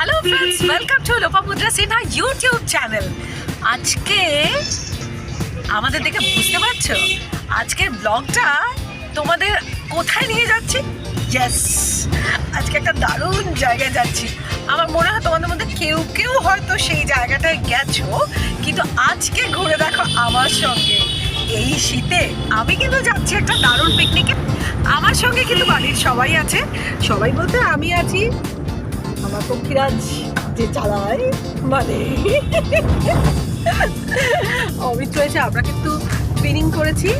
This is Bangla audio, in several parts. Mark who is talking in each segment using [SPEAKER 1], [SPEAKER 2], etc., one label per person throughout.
[SPEAKER 1] Hello friends welcome to Lopamudra Sinha YouTube channel আজকে আমাদের দেখে বুঝতে পারছ? আজকের ব্লগটা তোমাদের কোথায় নিয়ে যাচ্ছি? ইয়েস আজকে একটা দারুণ জায়গায় যাচ্ছি। আমার মনে হয় তোমাদের মধ্যে কেউ কেউ হয়তো সেই জায়গাটায় গেছো, কিন্তু আজকে ঘুরে দেখো আমার সঙ্গে। এই শীতে আমি কিন্তু যাচ্ছি একটা দারুণ পিকনিকে আমার সঙ্গে কিন্তু বাড়ির সবাই আছে। সবাই বলতে আমি আছি। আমার পক্ষীরাজ যে চালায় মানে অমিত রয়েছে। আমরা কিন্তু ট্রেনিং করেছি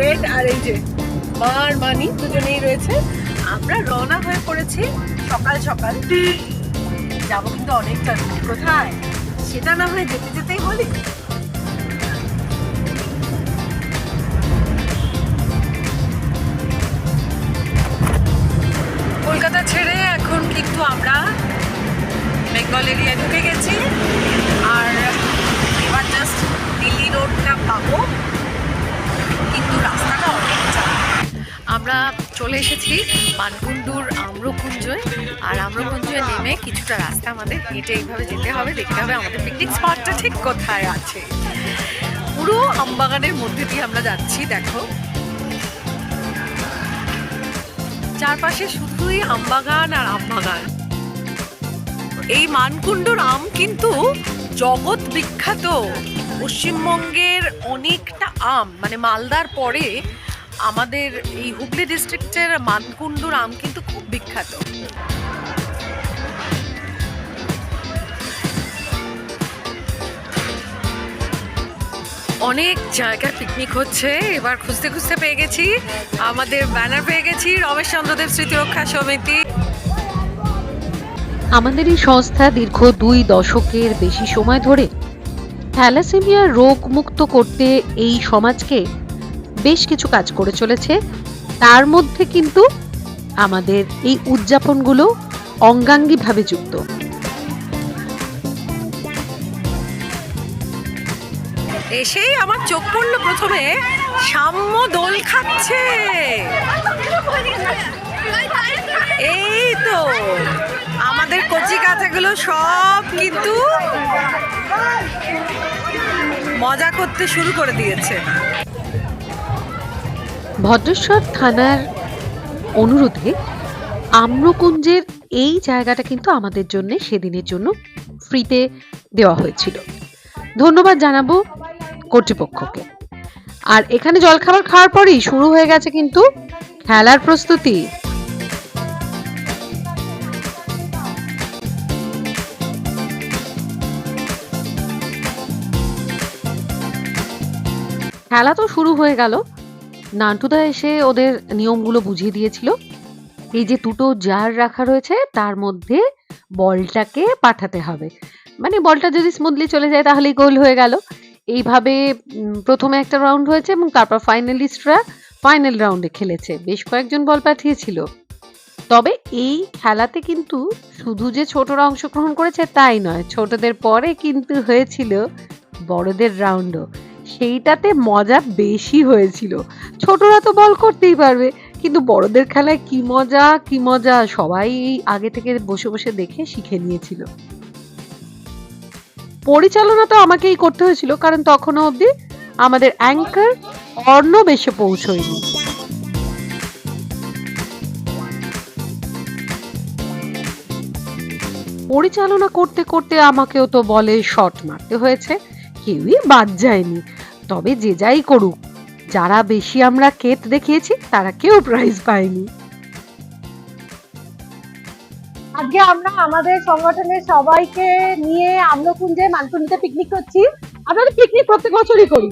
[SPEAKER 1] রেড আর এই যে মার মানি দুজনেই রয়েছে। আমরা রওনা হয়ে পড়েছি সকাল সকাল। যাব কিন্তু অনেকটা। কোথায়? সেটা না হয়ে যেতে যেতেই বলি। কলকাতা ছেড়ে এখন কিন্তু আমরা বেঙ্গল এরিয়া ঢুকে গেছি। আর এবার জাস্ট দিল্লি রোডটা পাবো। কিন্তু রাস্তাটা অনেক আমরা চলে এসেছি মানকুণ্ডুর আম্রকুঞ্জয় আর আম্রকুঞ্জয় নেমে কিছুটা রাস্তা আমাদের হেঁটে এইভাবে যেতে হবে, দেখতে হবে আমাদের পিকনিক স্পটটা ঠিক কোথায় আছে। পুরো আমবাগানের মধ্যে দিয়ে আমরা যাচ্ছি, দেখো। চারপাশে শুধুই আমবাগান আর আমবাগান। এই মানকুণ্ডুর আম কিন্তু জগৎ বিখ্যাত। পশ্চিমবঙ্গের অনেকটা আম মানে মালদার পরে আমাদের এই হুগলি ডিস্ট্রিক্টের মানকুণ্ডুর আম কিন্তু খুব বিখ্যাত। অনেক জায়গায় পিকনিক হচ্ছে। এবার খুঁজতে খুঁজতে পেয়ে গেছি। আমাদের ব্যানার পেয়ে গেছি। রমেশ চন্দ্রদেব স্মৃতিরক্ষা সমিতি।
[SPEAKER 2] আমাদের এই সংস্থা দীর্ঘ দুই দশকের বেশি সময় ধরে থ্যালাসেমিয়া রোগ মুক্ত করতে এই সমাজকে বেশ কিছু কাজ করে চলেছে। তার মধ্যে কিন্তু আমাদের এই উদযাপনগুলো অঙ্গাঙ্গিভাবে যুক্ত।
[SPEAKER 1] এসেই আমার চোখ পড়ল প্রথমে। সাম্য দোল খাচ্ছে। এই তো, আমাদের কচি কাঁচাগুলো সব কিন্তু মজা করতে শুরু করে দিয়েছে।
[SPEAKER 2] ভদ্রেশ্বর থানার অনুরোধে আম্রকুঞ্জের এই জায়গাটা কিন্তু আমাদের জন্য সেদিনের জন্য ফ্রিতে দেওয়া হয়েছিল। ধন্যবাদ জানাব কর্তৃপক্ষকে। আর এখানে জলখাবার খাওয়ার পরেই শুরু হয়ে গেছে কিন্তু খেলার প্রস্তুতি। খেলা তো শুরু হয়ে গেল। নান্টুদা এসে ওদের নিয়মগুলো বুঝিয়ে দিয়েছিল। এই যে দুটো জার রাখা রয়েছে, তার মধ্যে বলটাকে পাঠাতে হবে। মানে বলটা যদি স্মুথলি চলে যায় তাহলেই গোল হয়ে গেল। এইভাবে প্রথমে একটা রাউন্ড হয়েছে এবং তারপর ফাইনালিস্টরা ফাইনাল রাউন্ডে খেলেছে। বেশ কয়েকজন বল পাঠিয়েছিল। তবে এই খেলাতে কিন্তু শুধু যে ছোটরা অংশগ্রহণ করেছে তাই নয়, ছোটদের পরে কিন্তু হয়েছিল বড়দের রাউন্ডও সেইটাতে মজা বেশি হয়েছিল। ছোটরা তো বল করতেই পারবে, কিন্তু বড়দের খেলায় কি মজা কি মজা সবাই আগে থেকে বসে বসে দেখে শিখে নিয়েছিল। পরিচালনা তো আমাকেই করতে হয়েছিল, কারণ তখনও অবধি আমাদের অ্যাঙ্কার অর্ণব এসে পৌঁছয়নি। পরিচালনা করতে করতে আমাকেও তো বলে শট মারতে হয়েছে, কেউই বাদ যায়নি। তবে যে যাই করুক, যারা বেশি আমরা কেত দেখিয়েছি, তারা কেউ প্রাইজ পায়নি।
[SPEAKER 3] আজকে আমরা আমাদের সংগঠনের সবাইকে নিয়ে আম্রকুঞ্জে মানকুঞ্জে পিকনিক করছি। আমরা তো পিকনিক প্রত্যেক বছরই করি।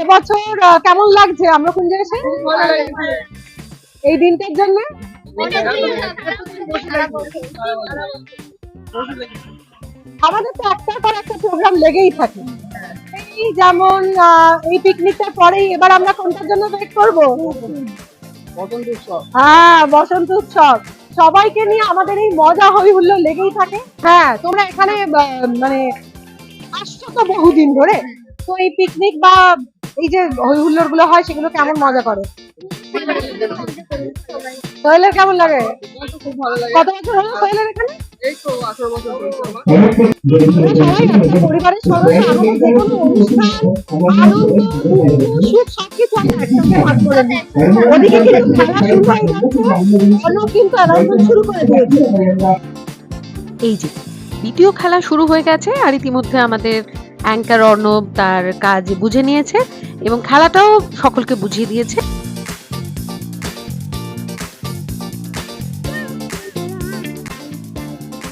[SPEAKER 3] এবছর কেমন লাগছে আম্রকুঞ্জে এসে? এই দিনটার জন্য? আমাদের তো একটা পর একটা প্রোগ্রাম লেগেই থাকে। এই যেমন এই পিকনিকটার পরেই এবার আমরা কোনটার জন্য ওয়েট করব? হ্যাঁ বসন্ত উৎসব। সবাইকে নিয়ে আমাদের এই মজা হই হুল্লোড় লেগেই থাকে। হ্যাঁ তোমরা এখানে মানে আসছো তো বহুদিন ধরে। তো এই পিকনিক বা এই যে হই হুল্লোড়গুলো হয়, সেগুলো কেমন মজা করো? সোহেলের কেমন লাগে? কত বছর হলো সোহেলের এখানে?
[SPEAKER 4] এই
[SPEAKER 3] যে,
[SPEAKER 2] দ্বিতীয় খেলা শুরু হয়ে গেছে আর ইতিমধ্যে আমাদের অ্যাঙ্কার অর্ণব তার কাজ বুঝে নিয়েছে এবং খেলাটাও সকলকে বুঝিয়ে দিয়েছে।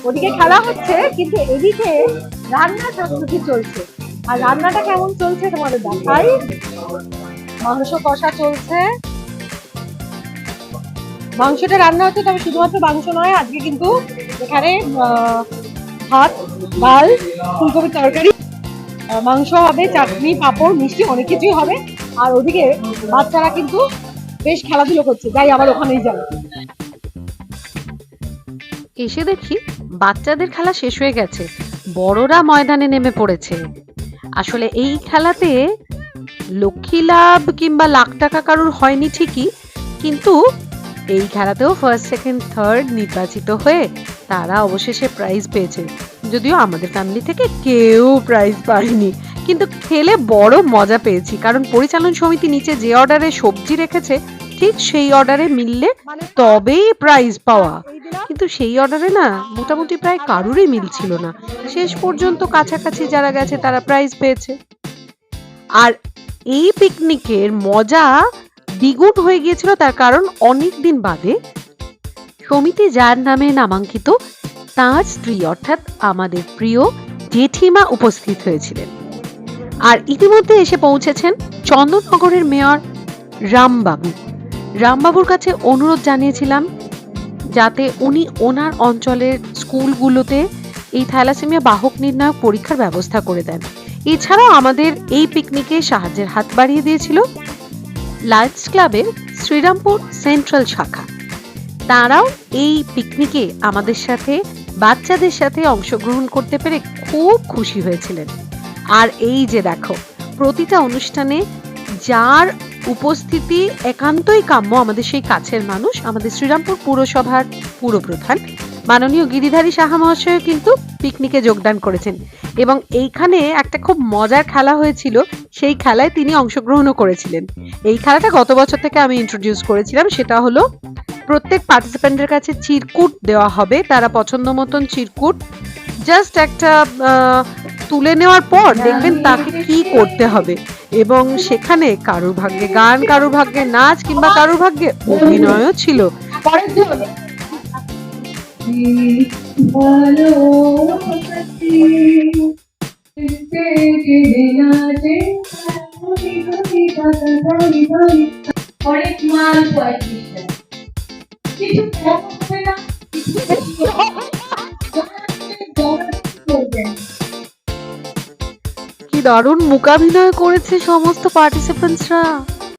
[SPEAKER 3] ওদিকে খেলা হচ্ছে, কিন্তু এদিকে রান্না প্রস্তুতি চলছে। আর রান্নাটা কেমন চলছে তোমাদের দেখাই? মাংস কষা চলছে। মাংসটা রান্না হচ্ছে, তবে শুধুমাত্র মাংস নয়, আজকে কিন্তু এখানে ভাত, ডাল, ফুলকপির তরকারি মাংস হবে, চাটনি, পাঁপড়, মিষ্টি, অনেক কিছুই হবে। আর ওদিকে বাচ্চারা কিন্তু বেশ খেলাধুলো করছে। যাই, আবার ওখানেই যাই
[SPEAKER 2] এসে দেখি বাচ্চাদের খেলা শেষ হয়ে গেছে। বড়রা ময়দানে নেমে পড়েছে। আসলে এই খেলাতে লক্ষ্মী লাভ কিংবা লাখ টাকা কারোর হয়নি ঠিকই, কিন্তু এই খেলাতেও ফার্স্ট সেকেন্ড থার্ড নির্বাচিত হয়ে তারা অবশেষে প্রাইজ পেয়েছে। যদিও আমাদের ফ্যামিলি থেকে কেউ প্রাইজ পায়নি। কিন্তু খেলে বড় মজা পেয়েছি, কারণ পরিচালন সমিতি নিচে যে অর্ডারে সবজি রেখেছে ঠিক সেই অর্ডারে মিললে তবেই প্রাইজ পাওয়া। কিন্তু সেই অর্ডারে না মোটামুটি প্রায় কারুরই মিলছিল না। শেষ পর্যন্ত কাছাকাছি যারা গেছে তারা প্রাইজ পেয়েছে। আর এই পিকনিকের মজা দ্বিগুণ হয়ে গিয়েছিল তার কারণ অনেক দিন বাদে সমিতি যার নামে নামাঙ্কিত তার স্ত্রী অর্থাৎ আমাদের প্রিয় জেঠিমা উপস্থিত হয়েছিলেন। আর ইতিমধ্যে এসে পৌঁছেছেন চন্দননগরের মেয়র রামবাবু। রামবাবুর কাছে অনুরোধ জানিয়েছিলাম যাতে উনি ওনার অঞ্চলের স্কুলগুলোতে এই থ্যালাসেমিয়া বাহক নির্ণায়ক পরীক্ষার ব্যবস্থা করে দেন। এছাড়াও আমাদের এই পিকনিকে সাহায্যের হাত বাড়িয়ে দিয়েছিল লায়ন্স ক্লাবের শ্রীরামপুর সেন্ট্রাল শাখা। তারাও এই পিকনিকে আমাদের সাথে, বাচ্চাদের সাথে অংশগ্রহণ করতে পেরে খুব খুশি হয়েছিলেন। আর এই যে দেখো, প্রতিটা অনুষ্ঠানে যার উপস্থিতি একান্তই কাম্য আমাদের সেই কাছের মানুষ, আমাদের শ্রীরামপুর পুরসভার পুরপ্রধান। মাননীয় গিরিধারী সাহা মহাশয় কিন্তু পিকনিকে যোগদান করেছেন। এবং এইখানে একটা খুব মজার খেলা হয়েছিল, সেই খেলায় তিনি অংশগ্রহণও করেছিলেন। এই খেলাটা গত বছর থেকে আমি ইন্ট্রোডিউস করেছিলাম, সেটা হলো প্রত্যেক পার্টিসিপেন্টের কাছে চিরকুট দেওয়া হবে, তারা পছন্দ মতন চিরকুট। জাস্ট একটা তুলে নেওয়ার পর দেখবেন তাকে কি করতে হবে। এবং সেখানে কারোর ভাগ্যে গান কারোর ভাগ্যে নাচ কিংবা কারোর ভাগ্যে অভিনয়ও ছিল।
[SPEAKER 5] অনেক মাল কিছু
[SPEAKER 2] দারুণ মুকাভিনয় করেছে সমস্ত পার্টিসিপেন্টসরা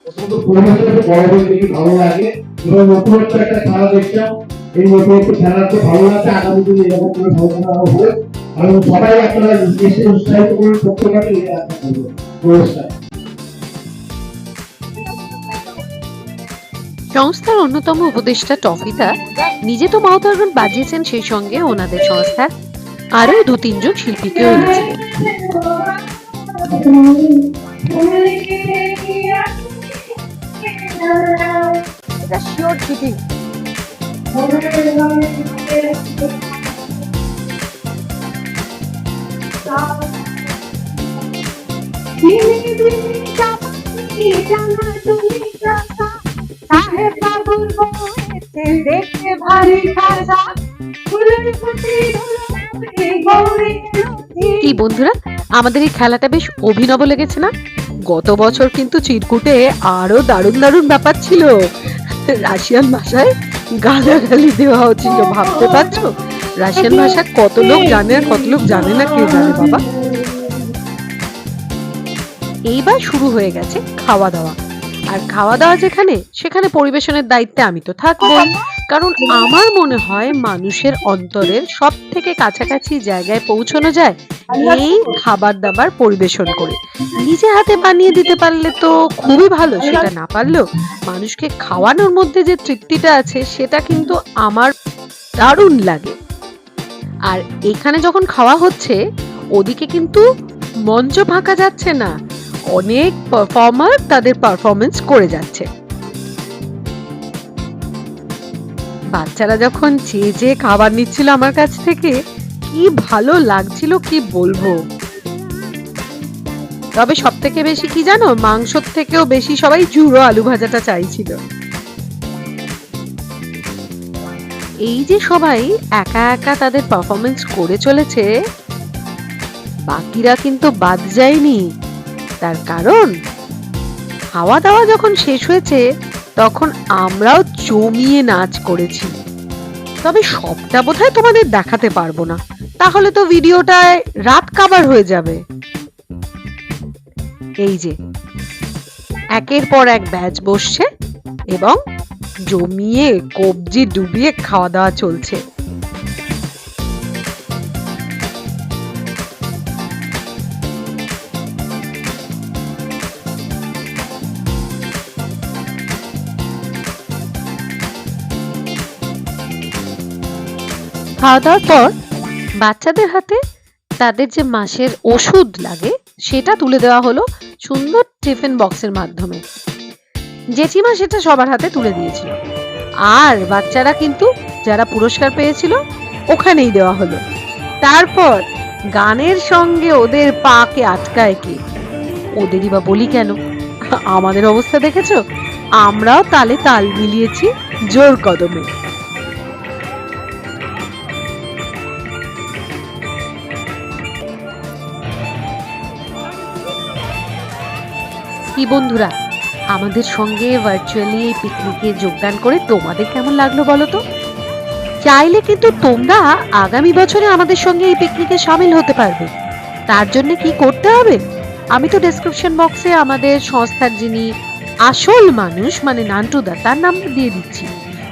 [SPEAKER 6] প্রথমত পরিবেশটা বড় দেখি ভালো লাগে এবং নতুনত্ব একটা খেলা দেখলাম। এই নতুনত্ব খেলাতে ভালো লাগছে আগামী দিনে এরকম করে ভালো আরও হোক এবং সবাই আপনারা দেশে উৎসাহিত করে প্রত্যেকটা এই আশা পুরস্কার।
[SPEAKER 2] সংস্থার অন্যতম উপদেষ্টা টফিতা নিজে তো মাউথ অর্গান বাজিয়েছেন সেই সঙ্গে ওনাদের সংস্থার আরও দু তিনজন শিল্পীকেও এনেছিলেন।
[SPEAKER 3] এটা শিওর চিটিং দেখতে ভারী গৌরী
[SPEAKER 2] কি বন্ধুরা? আমাদের এই খেলাটা বেশ অভিনব লেগেছে না? গত বছর কিন্তু চিরকুটে আরও দারুণ দারুণ ব্যাপার ছিল। রাশিয়ান ভাষায় গালাগালি দেওয়া হচ্ছিল, ভাবতে পারছ? রাশিয়ান ভাষা কত লোক জানে আর কত লোক জানে না কে জানে বাবা? এইবার শুরু হয়ে গেছে খাওয়া দাওয়া। আর খাওয়া দাওয়া যেখানে, সেখানে পরিবেশনের দায়িত্বে আমি তো থাকব কারণ আমার মনে হয় মানুষের অন্তরের সব থেকে কাছাকাছি জায়গায় পৌঁছানো যায় এই খাবার দাবার পরিবেশন করে। নিজে হাতে বানিয়ে দিতে পারলে তো খুবই ভালো সেটা না পারলেও মানুষকে খাওয়ানোর মধ্যে যে তৃপ্তিটা আছে সেটা কিন্তু আমার দারুণ লাগে। আর এখানে যখন খাওয়া হচ্ছে ওদিকে কিন্তু মঞ্চ ফাঁকা যাচ্ছে না। অনেক পারফর্মার তাদের পারফরমেন্স করে যাচ্ছে। বাচ্চারা যখন চেয়ে চেয়ে খাবার নিচ্ছিল আমার কাছ থেকে, কি ভালো লাগছিল কি বলব? তবে সব থেকে বেশি কি জানো, মাংসর থেকেও বেশি সবাই জুড়ো আলু ভাজাটা চাইছিল। এই যে সবাই একা একা তাদের পারফরমেন্স করে চলেছে, বাকিরা কিন্তু বাদ যায়নি। তার কারণ, খাওয়া দাওয়া যখন শেষ হয়েছে, তখন আমরাও জমিয়ে নাচ করেছি। তবে সবটা বোধহয় তোমাদের দেখাতে পারব না। তাহলে তো ভিডিওটায় রাত কাবার হয়ে যাবে। এই যে, একের পর এক ব্যাচ বসছে এবং জমিয়ে কবজি ডুবিয়ে খাওয়া দাওয়া চলছে। খাওয়া দাওয়ার পর বাচ্চাদের হাতে তাদের যে মাসের ওষুধ লাগে, সেটা তুলে দেওয়া হলো সুন্দর টিফিন বক্সের মাধ্যমে। জেঠিমা সেটা সবার হাতে তুলে দিয়েছিল। আর বাচ্চারা কিন্তু যারা পুরস্কার পেয়েছিল, ওখানেই দেওয়া হলো। তারপর গানের সঙ্গে ওদের পাকে আটকায় কে? ওদেরই বা বলি কেন? আমাদের অবস্থা দেখেছ? আমরাও তালে তাল মিলিয়েছি জোর কদমে। কি বন্ধুরা? আমাদের সঙ্গে ভার্চুয়ালি এই পিকনিকে যোগদান করে তোমাদের কেমন লাগল বলো তো? চাইলে কিন্তু তোমরা আগামী বছরে আমাদের সঙ্গে এই পিকনিকে সামিল হতে পারবে। তার জন্য কি করতে হবে? আমি তো ডেসক্রিপশন বক্সে আমাদের সংস্থার যিনি আসল মানুষ মানে নান্টুদা তার নাম্বার দিয়ে দিচ্ছি।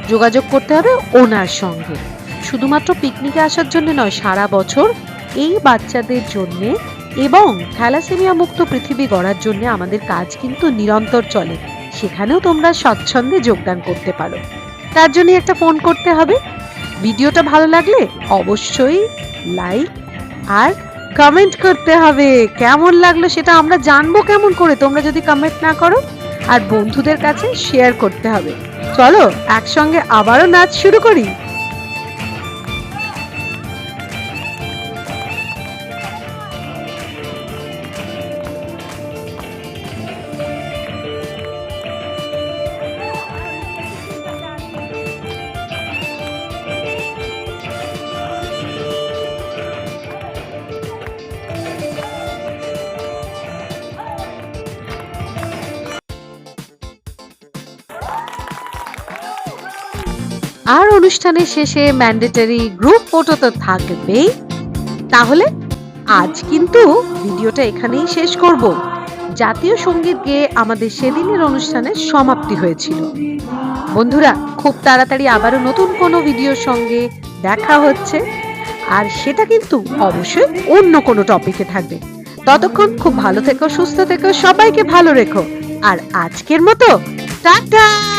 [SPEAKER 2] যোগাযোগ করতে হবে ওনার সঙ্গে। শুধুমাত্র পিকনিকে আসার জন্য নয়, সারা বছর এই বাচ্চাদের জন্যে এবং থ্যালাসেমিয়া মুক্ত পৃথিবী গড়ার জন্য আমাদের কাজ কিন্তু নিরন্তর চলে। সেখানেও তোমরা স্বচ্ছন্দে যোগদান করতে পারো। তার জন্য একটা ফোন করতে হবে। ভিডিওটা ভালো লাগলে অবশ্যই লাইক আর কমেন্ট করতে হবে। কেমন লাগল সেটা আমরা জানব কেমন করে, তোমরা যদি কমেন্ট না করো। আর বন্ধুদের কাছে শেয়ার করতে হবে। চলো, একসঙ্গে আবারও নাচ শুরু করি। আর অনুষ্ঠানের শেষে ম্যান্ডেটরি গ্রুপ ফটো তো থাকবেই। তাহলে আজ কিন্তু ভিডিওটা এখানেই শেষ করব। জাতীয় সংগীত গেয়ে আমাদের সেদিনের অনুষ্ঠানের সমাপ্তি হয়েছিল। বন্ধুরা, খুব তাড়াতাড়ি আবারও নতুন কোনো ভিডিওর সঙ্গে দেখা হচ্ছে। আর সেটা কিন্তু অবশ্যই অন্য কোনো টপিকে থাকবে। ততক্ষণ খুব ভালো থেকো, সুস্থ থেকো, সবাইকে ভালো রেখো। আর আজকের মতো, টাটা!